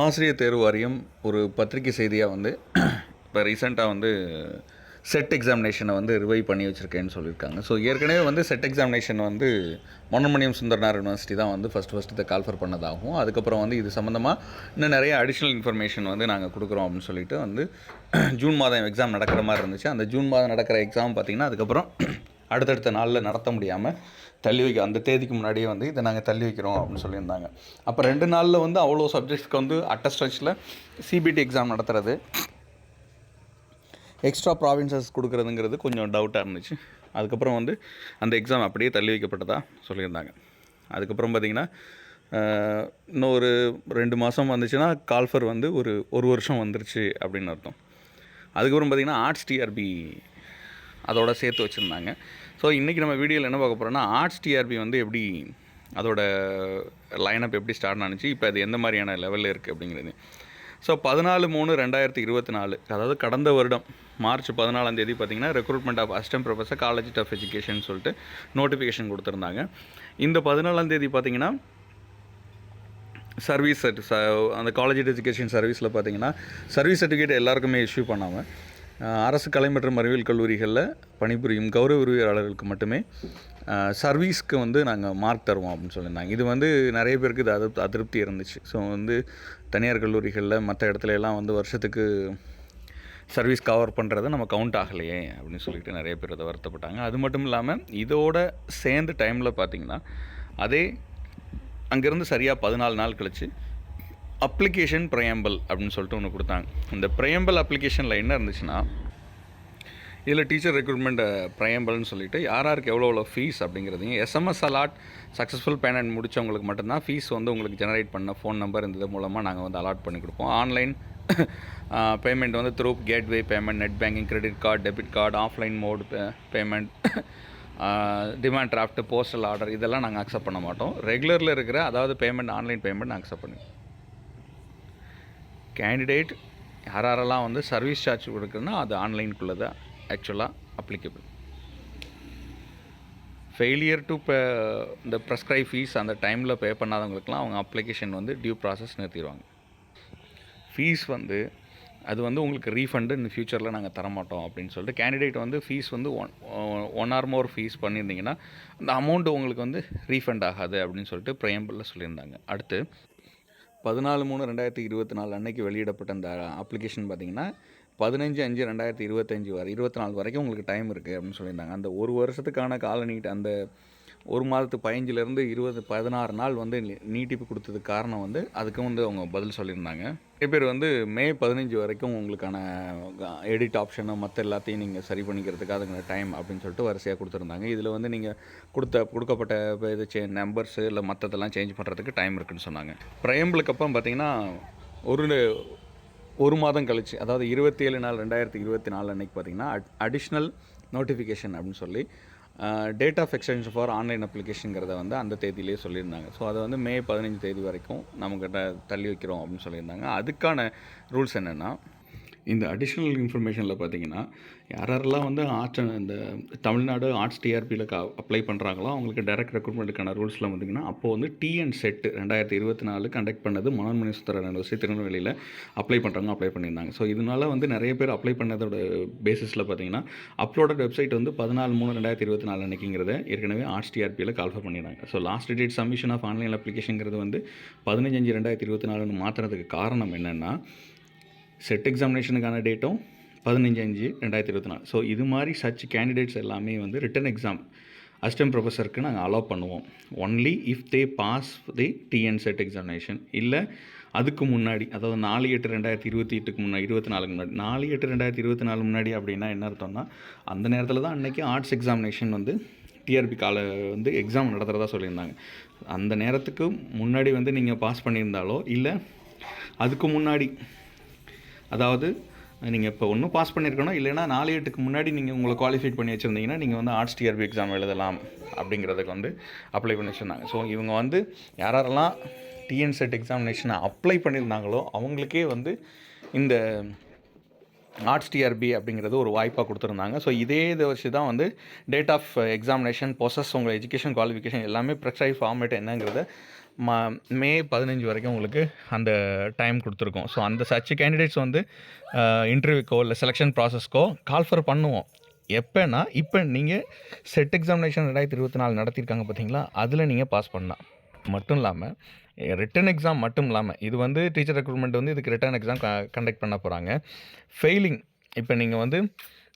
ஆசிரியர் தேர்வு வாரியம் ஒரு பத்திரிகை செய்தியாக வந்து இப்போ ரீசெண்டாக வந்து செட் எக்ஸாமினேஷனை வந்து ரிவைவ் பண்ணி வச்சுருக்கேன்னு சொல்லியிருக்காங்க. ஸோ ஏற்கனவே வந்து செட் எக்ஸாமினேஷன் வந்து மொன்னமணியம் சுந்தரனார் யூனிவர்சிட்டி தான் வந்து ஃபஸ்ட் ஃபஸ்ட்டு இதை கால்ஃபர் பண்ணதாகும் அதுக்கப்புறம் வந்து இது சம்மந்தமாக இன்னும் நிறைய அடிஷ்னல் இன்ஃபர்மேஷன் வந்து நாங்கள் கொடுக்குறோம் அப்படின்னு சொல்லிட்டு வந்து ஜூன் மாதம் எக்ஸாம் நடக்கிற மாதிரி இருந்துச்சு. அந்த ஜூன் மாதம் நடக்கிற எக்ஸாம் பார்த்திங்கன்னா அதுக்கப்புறம் அடுத்தடுத்த நாளில் நடத்த முடியாமல் தள்ளி வைக்க அந்த தேதிக்கு முன்னாடியே வந்து இதை நாங்கள் தள்ளி வைக்கிறோம் அப்படின்னு சொல்லியிருந்தாங்க. அப்போ ரெண்டு நாளில் வந்து அவ்வளோ சப்ஜெக்ட்ஸ்க்கு வந்து அட்டஸ்டச்சில் சிபிடி எக்ஸாம் நடத்துறது. எக்ஸ்ட்ரா ப்ராவின்சஸ் கொடுக்குறதுங்கிறது கொஞ்சம் டவுட்டாக இருந்துச்சு. அதுக்கப்புறம் வந்து அந்த எக்ஸாம் அப்படியே தள்ளி வைக்கப்பட்டதாக சொல்லியிருந்தாங்க. அதுக்கப்புறம் பார்த்திங்கன்னா இன்னும் ஒரு ரெண்டு மாதம் வந்துச்சுன்னா கால்ஃபர் வந்து ஒரு ஒரு வருஷம் வந்துருச்சு அப்படின்னு அர்த்தம். அதுக்கப்புறம் பார்த்திங்கன்னா ஆர்ட்ஸ் டிஆர்பி அதோட சேர்த்து வச்சுருந்தாங்க. ஸோ இன்றைக்கி நம்ம வீடியோவில் என்ன பார்க்க போகிறோம்னா ஆர்ட்ஸ் டிஆர்பி வந்து எப்படி அதோட லைனப் எப்படி ஸ்டார்ட் ஆனுச்சு இப்போ அது எந்த மாதிரியான லெவலில் இருக்குது அப்படிங்கிறது. ஸோ பதினாலு மூணு ரெண்டாயிரத்தி இருபத்தி நாலு அதாவது கடந்த வருடம் மார்ச் பதினாலாம் தேதி பார்த்தீங்கன்னா recruitment of அஸ்டம் professor college of education சொல்லிட்டு நோட்டிஃபிகேஷன் கொடுத்துருந்தாங்க. இந்த பதினாலாம் தேதி பார்த்திங்கன்னா சர்வீஸ் சர்ட் அந்த காலேஜ் எஜுகேஷன் சர்வீஸில் பார்த்தீங்கன்னா சர்வீஸ் சர்டிஃபிகேட் எல்லாருக்குமே இஷ்யூ பண்ணாமல் அரசு கலை மற்றும் அறிவியல் கல்லூரிகளில் பணிபுரியும் கௌரவ உரிமையாளர்களுக்கு மட்டுமே சர்வீஸ்க்கு வந்து நாங்கள் மார்க் தருவோம் அப்படின்னு சொல்லியிருந்தாங்க. இது வந்து நிறைய பேருக்கு இது அதிருப்தி அதிருப்தி இருந்துச்சு. ஸோ வந்து தனியார் கல்லூரிகளில் மற்ற இடத்துல எல்லாம் வந்து வருஷத்துக்கு சர்வீஸ் கவர் பண்ணுறத நம்ம கவுண்ட் ஆகலையே அப்படின்னு சொல்லிட்டு நிறைய பேர் அதை வருத்தப்பட்டாங்க. அது மட்டும் இல்லாமல் இதோட சேர்ந்த டைமில் பார்த்திங்கன்னா அதே அங்கேருந்து சரியாக பதினாலு நாள் கழிச்சு அப்ளிகேஷன் ப்ரையம்பல் அப்படின்னு சொல்லிட்டு ஒன்று கொடுத்தாங்க. இந்த ப்ரையம்பல் அப்ளிகேஷனில் என்ன இருந்துச்சுன்னா இதில் டீச்சர் ரெக்ரூட்மெண்ட் ப்ரையம்பல்னு சொல்லிட்டு யார் யாருக்கு எவ்வளோ எவ்வளோ ஃபீஸ் அப்படிங்கிறதையும் எஸ்எம்எஸ் அலாட் சக்ஸஸ்ஃபுல் பேமெண்ட் முடித்தவங்களுக்கு மட்டும்தான் ஃபீஸ் வந்து உங்களுக்கு ஜெனரேட் பண்ண ஃபோன் நம்பர் இந்த இது மூலமாக நாங்கள் வந்து அலாட் பண்ணி கொடுப்போம். ஆன்லைன் பேமெண்ட் வந்து through gateway payment net banking credit card debit card offline mode payment demand draft postal order இதெல்லாம் நாங்கள் அக்செப்ட் பண்ண மாட்டோம். ரெகுலரில் இருக்கிற அதாவது பேமெண்ட் ஆன்லைன் பேமெண்ட் அக்செப்ட் பண்ணுவோம் கேண்டிடேட் யார் யாரெல்லாம் வந்து சர்வீஸ் சார்ஜ் கொடுக்குறதுனா அது ஆன்லைனுக்குள்ளே தான் ஆக்சுவலாக அப்ளிகபிள் ஃபெயிலியர் டு பே இந்த ப்ரெஸ்கிரைப் ஃபீஸ் அந்த டைமில் பே பண்ணாதவங்களுக்குலாம் அவங்க அப்ளிகேஷன் வந்து டியூ ப்ராசஸ் நிறுத்திடுவாங்க. ஃபீஸ் வந்து அது வந்து உங்களுக்கு ரீஃபண்டு இந்த ஃப்யூச்சரில் நாங்கள் தரமாட்டோம் அப்படின்னு சொல்லிட்டு கேண்டிடேட் வந்து ஃபீஸ் வந்து one one or more fees பண்ணியிருந்தீங்கன்னா அந்த அமௌண்ட்டு உங்களுக்கு வந்து ரீஃபண்ட் ஆகாது அப்படின்னு சொல்லிட்டு ப்ரையம்பிளில் சொல்லியிருந்தாங்க. அடுத்து பதினாலு மூணு ரெண்டாயிரத்தி இருபத்தி நாலு அன்னைக்கு வெளியிடப்பட்ட அந்த அப்ளிகேஷன் பார்த்தீங்கன்னா பதினஞ்சு அஞ்சு ரெண்டாயிரத்தி இருபத்தஞ்சி வரை இருபத்தி நாலு வரைக்கும் உங்களுக்கு டைம் இருக்குது அப்படின்னு சொல்லியிருந்தாங்க. அந்த ஒரு வருஷத்துக்கான கால நீட் அந்த ஒரு மாதத்து பதினஞ்சுலேருந்து இருபது பதினாறு நாள் வந்து நீட்டிப்பு கொடுத்ததுக்கு காரணம் வந்து அதுக்கும் வந்து அவங்க பதில் சொல்லியிருந்தாங்க. நிறைய பேர் வந்து மே பதினஞ்சு வரைக்கும் உங்களுக்கான எடிட் ஆப்ஷனு மற்ற எல்லாத்தையும் நீங்கள் சரி பண்ணிக்கிறதுக்கு அதுக்கான டைம் அப்படின்னு சொல்லிட்டு வரிசையாக கொடுத்துருந்தாங்க. இதில் வந்து நீங்கள் கொடுத்த கொடுக்கப்பட்ட இது சே நம்பர்ஸு இல்லை மற்றதெல்லாம் சேஞ்ச் பண்ணுறதுக்கு டைம் இருக்குன்னு சொன்னாங்க. ப்ரையம்பிளுக்கு அப்புறம் பார்த்தீங்கன்னா ஒரு ஒரு மாதம் கழிச்சு அதாவது இருபத்தி ஏழு நாள் ரெண்டாயிரத்தி இருபத்தி நாலு அன்னைக்கு பார்த்தீங்கன்னா அடிஷ்னல் நோட்டிஃபிகேஷன் அப்படின்னு சொல்லி date of extension for online அப்ளிகேஷனுங்கிறத வந்து அந்த தேதியிலே சொல்லியிருந்தாங்க. ஸோ அதை வந்து மே பதினஞ்சு தேதி வரைக்கும் நம்மக்கிட்ட தள்ளி வைக்கிறோம் அப்படின்னு சொல்லியிருந்தாங்க. அதுக்கான ரூல்ஸ் என்னென்னா இந்த அடிஷ்னல் இன்ஃபர்மேஷனில் பார்த்தீங்கன்னா யார் யாரெல்லாம் வந்து ஆர்ட்ஸ் இந்த தமிழ்நாடு ஆர்ட்ஸ் டிஆர்பியில் க அப்ளை பண்ணுறாங்களோ அவங்களுக்கு டைரக்ட் ரெக்ரூட்மெண்ட்டுக்கான ரூல்ஸில் பார்த்தீங்கன்னா அப்போது வந்து டிஎன் செட்டு ரெண்டாயிரத்தி இருபத்தி நாலு கண்டக்ட் பண்ணது மனோன்மணி சுந்தர யூனிவர்சிட்டி திருநெல்வேலியில் அப்ளை பண்ணுறவங்க அப்ளை பண்ணியிருந்தாங்க. ஸோ இதனால வந்து நிறைய பேர் அப்ளை பண்ணதோட பேசிஸில் பார்த்தீங்கன்னா அப்லோடட் வெப்சைட் வந்து பதினாலு மூணு ரெண்டாயிரத்தி இருபத்தி நாலு அன்றைக்கிங்கிறத ஏற்கனவே ஆர்ட்ஸ் டிஆர்பியில் கால்ஃபர் பண்ணிடுறாங்க so last date submission of online அப்ளிகேஷனுங்கிறது வந்து பதினஞ்சு ரெண்டாயிரத்தி இருபத்தி நாலுன்னு மாற்றுறதுக்கு காரணம் என்னென்னா செட் எக்ஸாமினேஷனுக்கான டேட்டும் பதினஞ்சு அஞ்சு ரெண்டாயிரத்தி இருபத்தி நாலு. ஸோ இது மாதிரி சச் கேண்டிடேட்ஸ் எல்லாமே வந்து ரிட்டன் எக்ஸாம் அசிஸ்டன்ட் ப்ரொஃபஸருக்கு நாங்கள் அலோவ் பண்ணுவோம். Only if they pass the TN SET examination இல்லை அதுக்கு முன்னாடி அதாவது நாலு எட்டு ரெண்டாயிரத்தி இருபத்தி எட்டுக்கு முன்னாடி இருபத்தி நாலுக்கு முன்னாடி நாலு எட்டு ரெண்டாயிரத்தி இருபத்தி நாலு முன்னாடி அப்படின்னா என்ன அர்த்தம்னா அந்த நேரத்தில் தான் அன்றைக்கி ஆர்ட்ஸ் எக்ஸாமினேஷன் வந்து டிஆர்பி கால வந்து எக்ஸாம் நடத்துகிறதா சொல்லியிருந்தாங்க. அந்த நேரத்துக்கு முன்னாடி வந்து நீங்கள் பாஸ் பண்ணியிருந்தாலோ இல்லை அதுக்கு முன்னாடி அதாவது நீங்கள் இப்போ ஒன்றும் பாஸ் பண்ணியிருக்கணும் இல்லைன்னா நாலு எட்டுக்கு முன்னாடி நீங்கள் உங்களை குவாலிஃபைட் பண்ணி வச்சுருந்தீங்கன்னா நீங்கள் வந்து ஆர்ட்ஸ் டிஆர்பி எக்ஸாம் எழுதலாம் அப்படிங்கிறதுக்கு வந்து அப்ளை பண்ணி வச்சுருந்தாங்க. ஸோ இவங்க வந்து யார் யாரெல்லாம் டிஎன் செட் எக்ஸாமினேஷனை அப்ளை பண்ணியிருந்தாங்களோ அவங்களுக்கே வந்து இந்த ஆர்ட்ஸ் டிஆர்பி அப்படிங்கிறது ஒரு வாய்ப்பாக கொடுத்துருந்தாங்க. ஸோ இதே இதை வச்சு தான் வந்து டேட் ஆஃப் எக்ஸாமினேஷன் ப்ரொசஸ் உங்கள் எஜுகேஷன் குவாலிஃபிகேஷன் எல்லாமே ப்ரெஷரைஸ் ஃபார்மேட் என்னங்கிறத மா மே பதினஞ்சு வரைக்கும் உங்களுக்கு அந்த டைம் கொடுத்துருக்கோம். ஸோ அந்த சர்ச் கேண்டிடேட்ஸ் வந்து இன்டர்வியூக்கோ இல்லை செலெக்ஷன் ப்ராசஸ்க்கோ கால்ஃபர் பண்ணுவோம். எப்போனா இப்போ நீங்கள் செட் எக்ஸாமினேஷன் ரெண்டாயிரத்தி இருபத்தி நாலு நடத்தியிருக்காங்க பார்த்தீங்களா அதில் நீங்கள் பாஸ் பண்ணலாம். மட்டும் இல்லாமல் ரிட்டன் எக்ஸாம் மட்டும் இல்லாமல் இது வந்து டீச்சர் ரெக்ரூட்மெண்ட் வந்து இதுக்கு ரிட்டன் எக்ஸாம் கண்டக்ட் பண்ண போகிறாங்க ஃபெயிலிங் இப்போ நீங்கள் வந்து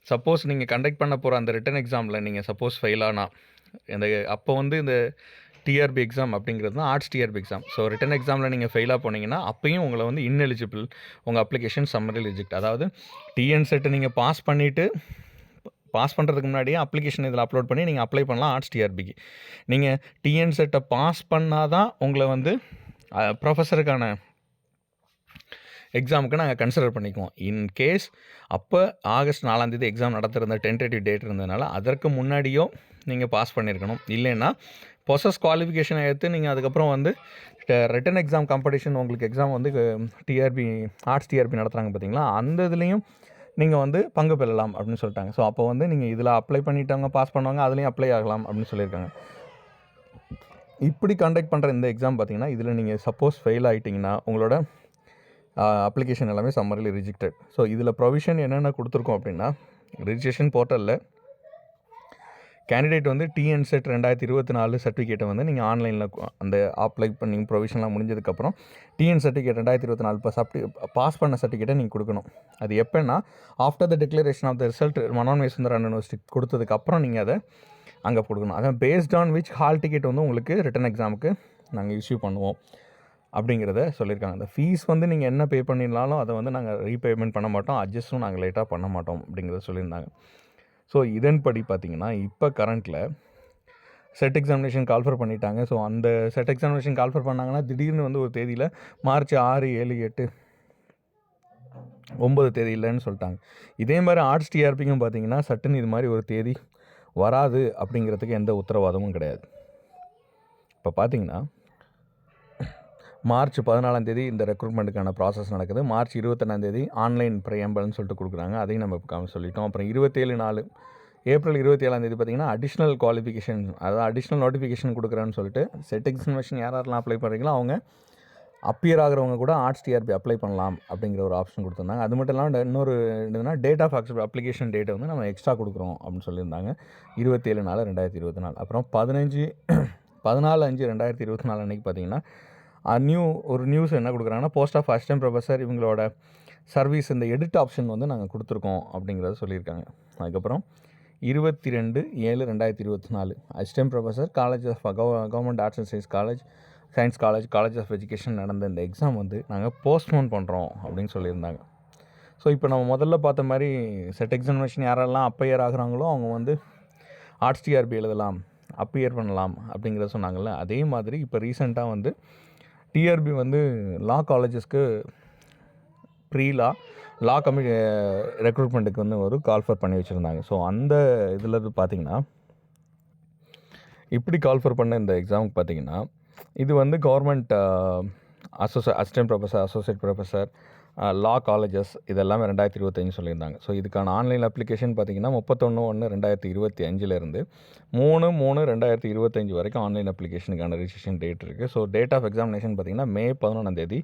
சப்போஸ் நீங்கள் கண்டக்ட் பண்ண போகிற அந்த ரிட்டன் எக்ஸாமில் நீங்கள் சப்போஸ் ஃபெயில் ஆனால் இந்த அப்போ வந்து இந்த டிஆர்பி எக்ஸாம் அப்படிங்கிறது தான் arts TRB exam so written எக்ஸாமில் நீங்கள் ஃபெயிலாக போனீங்கன்னா அப்பயும் உங்களை வந்து இன்எலிஜிபிள் உங்கள் அப்ளிகேஷன் சம்மரி ரிஜெக்ட் அதாவது டிஎன் செட்டை நீங்கள் பாஸ் பண்ணிவிட்டு பாஸ் பண்ணுறதுக்கு முன்னாடியே அப்ளிகேஷன் இதில் அப்லோட் பண்ணி நீங்கள் அப்ளை பண்ணலாம் ஆர்ட்ஸ் டிஆர்பிக்கு நீங்கள் டிஎன் செட்டை பாஸ் பண்ணால் தான் உங்களை வந்து ப்ரொஃபஸருக்கான எக்ஸாமுக்கு நாங்கள் கன்சிடர் பண்ணிக்குவோம். இன் கேஸ் அப்போ ஆகஸ்ட் நாலாந்தேதி எக்ஸாம் நடத்திருந்த டென்டேட்டிவ் டேட் இருந்ததுனால அதற்கு முன்னாடியோ நீங்கள் பாஸ் பண்ணியிருக்கணும் இல்லைன்னா ப்ரொசஸ் குவாலிஃபிகேஷனை எடுத்து நீங்கள் அதுக்கப்புறம் வந்து ரிட்டன் எக்ஸாம் காம்படிஷன் உங்களுக்கு எக்ஸாம் வந்து டிஆர்பி ஆர்ட்ஸ் டிஆர்பி நடத்துகிறாங்க பார்த்தீங்களா அந்த இதுலேயும் நீங்கள் வந்து பங்கு பெறலாம் அப்படின்னு சொல்லிட்டாங்க. ஸோ அப்போ வந்து நீங்கள் இதில் அப்ளை பண்ணிட்டவங்க பாஸ் பண்ணுவாங்க அதுலேயும் அப்ளை ஆகலாம் அப்படின்னு சொல்லியிருக்காங்க. இப்படி கண்டக்ட் பண்ணுற இந்த எக்ஸாம் பார்த்தீங்கன்னா இதில் நீங்கள் சப்போஸ் ஃபெயில் ஆகிட்டிங்கன்னா உங்களோட அப்ளிகேஷன் எல்லாமே சம்மரில் ரிஜெக்டட் ஸோ இதில் ப்ரொவிஷன் என்னென்ன கொடுத்துருக்கோம் அப்படின்னா ரிஜிஸ்ட்ரேஷன் போர்ட்டலில் கேண்டிடேட் வந்து டிஎன் செட் ரெண்டாயிரத்தி இருபத்தி நாலு சர்டிஃபிகேட்டை வந்து நீங்கள் ஆன்லைனில் அந்த அப்ளை பண்ணி ப்ரொவிஷன்லாம் முடிஞ்சதுக்கப்புறம் டிஎன் சர்டிஃபிகேட் ரெண்டாயிரத்தி இருபத்தி நாலு பாஸ் பாஸ் பண்ண சர்டிஃபிகேட்டை நீங்கள் கொடுக்கணும். அது எப்போன்னா after the declaration of the result Manonmai Sundara university கொடுத்ததுக்கப்புறம் நீங்கள் அதை அங்கே கொடுக்கணும். அதான் based on which hall ticket வந்து உங்களுக்கு ரிட்டன் எக்ஸாமுக்கு நாங்கள் இஷ்யூ பண்ணுவோம். அப்படிங்கிறத சொல்லியிருக்காங்க. அந்த ஃபீஸ் வந்து நீங்கள் என்ன பே பண்ணியிருந்தாலும் அதை வந்து நாங்கள் ரீபேமெண்ட் பண்ண மாட்டோம். அட்ஜஸ்ட்டும் நாங்கள் லேட்டாக பண்ண மாட்டோம் அப்படிங்கிறத சொல்லியிருந்தாங்க. ஸோ இதன்படி பார்த்திங்கன்னா இப்போ கரண்ட்டில் செட் எக்ஸாமினேஷன் கால்ஃபர் பண்ணிட்டாங்க. ஸோ அந்த செட் எக்ஸாமினேஷன் கால்ஃபர் பண்ணாங்கன்னா திடீர்னு வந்து ஒரு தேதியில் மார்ச் ஆறு ஏழு எட்டு ஒம்பது தேதி இல்லைன்னு சொல்லிட்டாங்க. இதே மாதிரி ஆர்ட்ஸ் டிஆர்பிக்கும் பார்த்தீங்கன்னா சட்டுன்னு இது மாதிரி ஒரு தேதி வராது அப்படிங்கிறதுக்கு எந்த உத்தரவாதமும் கிடையாது. இப்போ பார்த்தீங்கன்னா மார்ச் பதினாலாம் தேதி இந்த ரெக்ரூட்மெண்ட்டுக்கான ப்ராசஸ் நடக்குது. மார்ச் இருபத்தொன்னாந்தேதி ஆன்லைன் ப்ரையம்பல்னு சொல்லிட்டு கொடுக்குறாங்க. அதையும் நம்ம இப்போ சொல்லிட்டோம் அப்புறம் இருபத்தேழு நாலு ஏப்ரல் இருபத்தி ஏழாந்தேதி பார்த்தீங்கன்னா அடிஷ்னல் குவாலிஃபிகேஷன் அதாவது அடிஷ்னல் நோட்டிஃபிகேஷன் கொடுக்குறேன்னு சொல்லிட்டு செட் எக்ஸாமினேஷன் யார் யாரெல்லாம் அப்ளை பண்ணுறீங்களோ அவங்க அப்பியர் ஆகிறவங்க கூட ஆர்ட்ஸ் டிஆர்பி அப்ளை பண்ணலாம் அப்படிங்கிற ஒரு ஆப்ஷன் கொடுத்துருந்தாங்க. அது மட்டும் இல்லாமல் இன்னொரு என்னதுன்னா டேட் ஆஃப் அக்செப்ட் அப்ளிகேஷன் டேட்டை வந்து நம்ம எக்ஸ்ட்ரா கொடுக்குறோம் அப்படின்னு சொல்லியிருந்தாங்க. இருபத்தேழு நாலு ரெண்டாயிரத்தி இருபத்தி நாலு. அப்புறம் பதினஞ்சு பதினாலு அஞ்சு ரெண்டாயிரத்தி இருபத்தி நாலு அன்றைக்கி பார்த்தீங்கன்னா நியூ ஒரு நியூஸ் என்ன கொடுக்குறாங்கன்னா போஸ்ட் ஆஃப் அசிஸ்டன்ட் ப்ரொஃபஸர் இவங்களோட சர்வீஸ் இந்த எடிட் ஆப்ஷன் வந்து நாங்கள் கொடுத்துருக்கோம் அப்படிங்கிறத சொல்லியிருக்காங்க. அதுக்கப்புறம் இருபத்தி ரெண்டு ஏழு ரெண்டாயிரத்தி இருபத்தி நாலு assistant professor college of government arts and science college science college college of education நடந்த இந்த எக்ஸாம் வந்து நாங்கள் போஸ்ட்போன் பண்ணுறோம் அப்படின்னு சொல்லியிருந்தாங்க. ஸோ இப்போ நம்ம முதல்ல பார்த்த மாதிரி செட் எக்ஸாமினேஷன் யாரெல்லாம் அப்பையர் ஆகுறாங்களோ அவங்க வந்து ஆர்ட்ஸ் டிஆர்பி எழுதலாம் அப்பியர் பண்ணலாம் அப்படிங்கிறத சொன்னாங்கல்ல அதே மாதிரி இப்போ ரீசெண்டாக வந்து டிஆர்பி வந்து லா காலேஜஸ்க்கு ப்ரீ லா லா கமி ரெக்ரூட்மெண்ட்டுக்கு வந்து ஒரு கால்ஃபர் பண்ணி வச்சுருந்தாங்க. ஸோ அந்த இதில் இருந்து பார்த்தீங்கன்னா இப்படி கால்ஃபர் பண்ண இந்த எக்ஸாமுக்கு பார்த்தீங்கன்னா இது வந்து government அசோசி assistant professor associate professor law colleges இதெல்லாமே ரெண்டாயிரத்தி இருபத்தஞ்சு சொல்லியிருந்தாங்க. ஸோ இதுக்கான ஆன்லைன் அப்ளிகேஷன் பார்த்தீங்கன்னா முப்பத்தொன்று ஒன்று ரெண்டாயிரத்தி இருபத்தி அஞ்சுலேருந்து மூணு மூணு ரெண்டாயிரத்தி இருபத்தஞ்சு வரைக்கும் ஆன்லைன் அப்ளிகேஷனுக்கான ரிஜிஸ்ட்ரேஷன் டேட் இருக்குது ஸோ டேட் ஆஃப் எக்ஸாமினேஷன் பார்த்தீங்கன்னா மே பதினொன்றாந்தேதி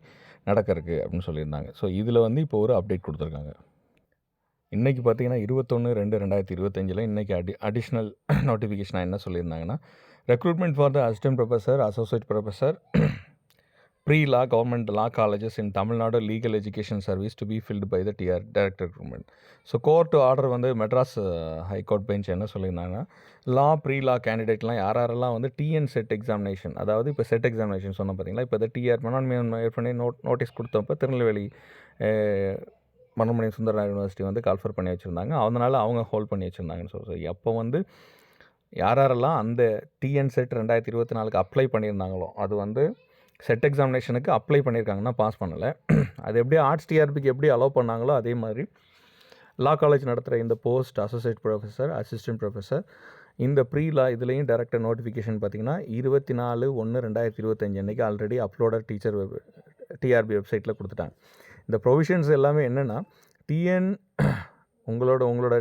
நடக்கிறதுக்கு அப்படின்னு சொல்லியிருந்தாங்க. ஸோ இதில் வந்து இப்போ ஒரு அப்டேட் கொடுத்துருக்காங்க. இன்றைக்கி பார்த்தீங்கன்னா இருபத்தொன்று ரெண்டு ரெண்டாயிரத்தி இருபத்தஞ்சில் இன்றைக்கி அடி அடிஷ்னல் நோட்டிஃபிகேஷனாக என்ன சொல்லியிருந்தாங்கன்னா recruitment for the assistant professor associate professor pre law government law colleges in Tamil Nadu legal education service to be filled by the TR director recruitment so court order வந்து மெட்ராஸ் ஹைகோர்ட் பெஞ்ச் என்ன சொல்லியிருந்தாங்கன்னா லா pre லா கேண்டிடேட்லாம் யார் யாரெல்லாம் வந்து TN SET examination அதாவது இப்போ set examination சொன்ன பார்த்தீங்களா இப்போ இந்த டிஆர் மனோன்மை ஏற்கனவே நோட் நோட்டீஸ் கொடுத்தப்போ திருநெல்வேலி மனோன்மணி சுந்தரா யூனிவர்சிட்டி வந்து கால்ஃபர் பண்ணி வச்சுருந்தாங்க. அதனால் அவங்க ஹோல்ட் பண்ணி வச்சுருந்தாங்கன்னு சொல்லி அப்போ வந்து யார் யாரெல்லாம் அந்த டிஎன் செட் ரெண்டாயிரத்தி இருபத்தி நாலுக்கு அப்ளை பண்ணியிருந்தாங்களோ அது வந்து செட் எக்ஸாமினேஷனுக்கு அப்ளை பண்ணியிருக்காங்கன்னா பாஸ் பண்ணலை. அது எப்படி ஆர்ட்ஸ் டிஆர்பிக்கு எப்படி அலோவ் பண்ணாங்களோ அதே மாதிரி லா காலேஜ் நடத்துகிற இந்த post associate professor assistant professor இந்த ப்ரீ லா இதுலேயும் டேரக்டர் நோட்டிஃபிகேஷன் பார்த்தீங்கன்னா இருபத்தி நாலு ஒன்று ரெண்டாயிரத்தி இருபத்தஞ்சு அன்றைக்கி already uploader teacher web TRB வெப்சைட்டில் கொடுத்துட்டாங்க. இந்த ப்ரொவிஷன்ஸ் எல்லாமே என்னென்னா டிஎன் உங்களோட உங்களோட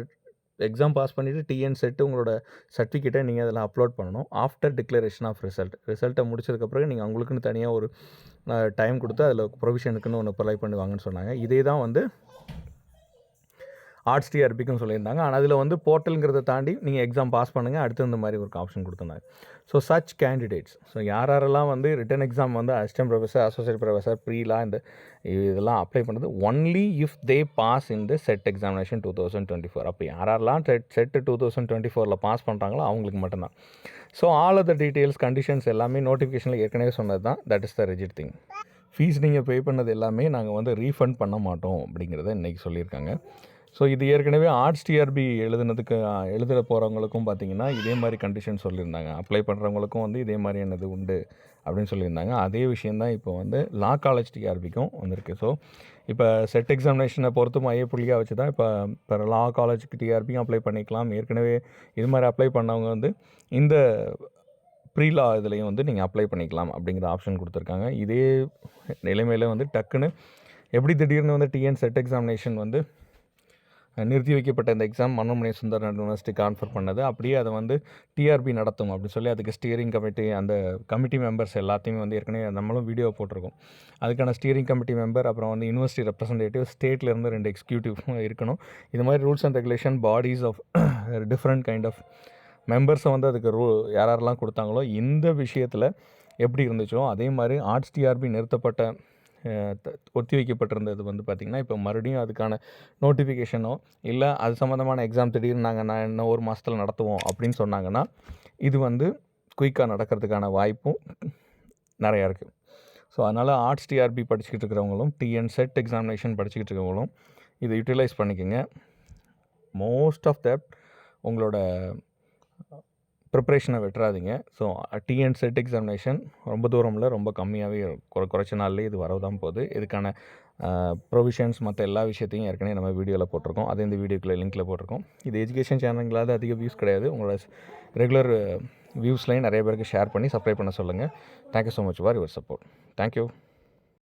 எக்ஸாம் பாஸ் பண்ணிவிட்டு டிஎன் செட்டு உங்களோட சர்டிஃபிகேட்டை நீங்கள் அதில் அப்லோட் பண்ணணும். After declaration of result. ரிசல்ட்டை முடிச்சதுக்கப்புறம் நீங்கள் உங்களுக்குன்னு தனியாக ஒரு டைம் கொடுத்து அதில் ப்ரொவிஷனுக்குன்னு ஒன்று அப்ளை பண்ணுவாங்கன்னு சொன்னாங்க. இதே தான் வந்து ஆர்ட்ஸ் டிஆர்பிக்குன்னு சொல்லியிருந்தாங்க. ஆனால் அதில் வந்து போர்ட்டலுங்கிறத தாண்டி நீங்கள் எக்ஸாம் பாஸ் பண்ணுங்கள் அடுத்து இந்த மாதிரி ஒரு ஆப்ஷன் கொடுத்துருந்தாங்க. ஸோ சச் கேண்டிடேட்ஸ் ஸோ யார் யாரெல்லாம் வந்து ரிட்டன் எக்ஸாம் வந்து assistant professor associate professor pre law இந்த இதெல்லாம் அப்ளை பண்ணுறது only if they pass in the SET examination two thousand twenty four அப்போ யாரெல்லாம் SET SET two thousand twenty ஃபோரில் பாஸ் பண்ணுறாங்களோ அவங்களுக்கு மட்டும்தான். So all of the details conditions எல்லாமே நோட்டிஃபிகேஷனில் ஏற்கனவே சொன்னது தான். That is the rigid thing fees நீங்கள் பே பண்ணது எல்லாமே நாங்கள் வந்து ரீஃபண்ட் பண்ண மாட்டோம் அப்படிங்கிறத இன்றைக்கி சொல்லியிருக்காங்க. ஸோ இது ஏற்கனவே ஆர்ட்ஸ் டிஆர்பி எழுதுனதுக்கு எழுத போகிறவங்களுக்கும் பார்த்தீங்கன்னா இதே மாதிரி கண்டிஷன் சொல்லியிருந்தாங்க. அப்ளை பண்ணுறவங்களுக்கும் வந்து இதே மாதிரியானது உண்டு அப்படின்னு சொல்லியிருந்தாங்க. அதே விஷயந்தான் இப்போ வந்து லா காலேஜ் டிஆர்பிக்கும் வந்திருக்கு. ஸோ இப்போ செட் எக்ஸாமினேஷனை பொறுத்து மைய புள்ளியாக வச்சு தான் இப்போ இப்போ லா காலேஜுக்கு டிஆர்பியும் அப்ளை பண்ணிக்கலாம். ஏற்கனவே இது மாதிரி அப்ளை பண்ணவங்க வந்து இந்த ப்ரீலா இதுலேயும் வந்து நீங்கள் அப்ளை பண்ணிக்கலாம் அப்படிங்கிற ஆப்ஷன் கொடுத்துருக்காங்க. இதே நிலைமையில் வந்து டக்குன்னு எப்படி திடீர்னு வந்து டிஎன் செட் எக்ஸாமினேஷன் வந்து நிறுத்தி வைக்கப்பட்ட இந்த exam Manomani Sundar university confer பண்ணது. அப்படியே அதை வந்து டிஆர்பி நடத்தும் அப்படின்னு சொல்லி அதுக்கு ஸ்டியரிங் கமிட்டி அந்த கமிட்டி மெம்பர்ஸ் எல்லாத்தையுமே வந்து ஏற்கனவே நம்மளும் வீடியோ போட்டிருக்கோம். அதுக்கான ஸ்டியரிங் கமிட்டி மெம்பர் அப்புறம் வந்து யூனிவர்சிட்டி ரெப்ரசன்டேட்டிவ் ஸ்டேட்லேருந்து ரெண்டு எக்ஸிக்யூட்டிவ் இருக்கணும். இது மாதிரி rules and regulation bodies of different kind of மெம்பர்ஸை வந்து அதுக்கு ரூ யார் யாரெல்லாம் கொடுத்தாங்களோ இந்த விஷயத்தில் எப்படி இருந்துச்சோ அதே மாதிரி ஆர்ட்ஸ் டிஆர்பி நிறுத்தப்பட்ட ஒத்தி வைக்கப்பட்டிருந்தது வந்து பார்த்திங்கன்னா இப்போ மறுபடியும் அதுக்கான நோட்டிஃபிகேஷனோ இல்லை அது சம்மந்தமான எக்ஸாம் திடீர்னு நாங்கள் நான் இன்னும் ஒரு மாதத்தில் நடத்துவோம் அப்படின்னு சொன்னாங்கன்னா இது வந்து குயிக்காக நடக்கிறதுக்கான வாய்ப்பும் நிறையா இருக்குது ஸோ அதனால் ஆர்ட்ஸ் டிஆர்பி படிச்சுக்கிட்டு இருக்கிறவங்களும் டிஎன் செட் எக்ஸாமினேஷன் படிச்சுக்கிட்டு இருக்கிறவங்களும் இதை யூட்டிலைஸ் பண்ணிக்கோங்க. மோஸ்ட் ஆஃப் தட் உங்களோட ப்ரிப்ரேஷனை விட்டுறாதீங்க. ஸோ டிஎன் செட் எக்ஸாமினேஷன் ரொம்ப தூரம்ல ரொம்ப கம்மியாகவே குறை குறைச்ச நாள்லேயே இது வரதான் போகுது. இதுக்கான ப்ரொவிஷன்ஸ் மற்ற எல்லா விஷயத்தையும் ஏற்கனவே நம்ம வீடியோவில் போட்டிருக்கோம். அது இந்த வீடியோக்குள்ள லிங்க்கில் போட்டிருக்கோம். இது எஜுகேஷன் சேனல்களாவது அதிக வியூஸ் கிடையாது. உங்களோட ரெகுலர் வியூஸ்லையும் நிறைய பேருக்கு ஷேர் பண்ணி சப்ஸ்கிரைப் பண்ண சொல்லுங்கள் thank you so much for your support thank you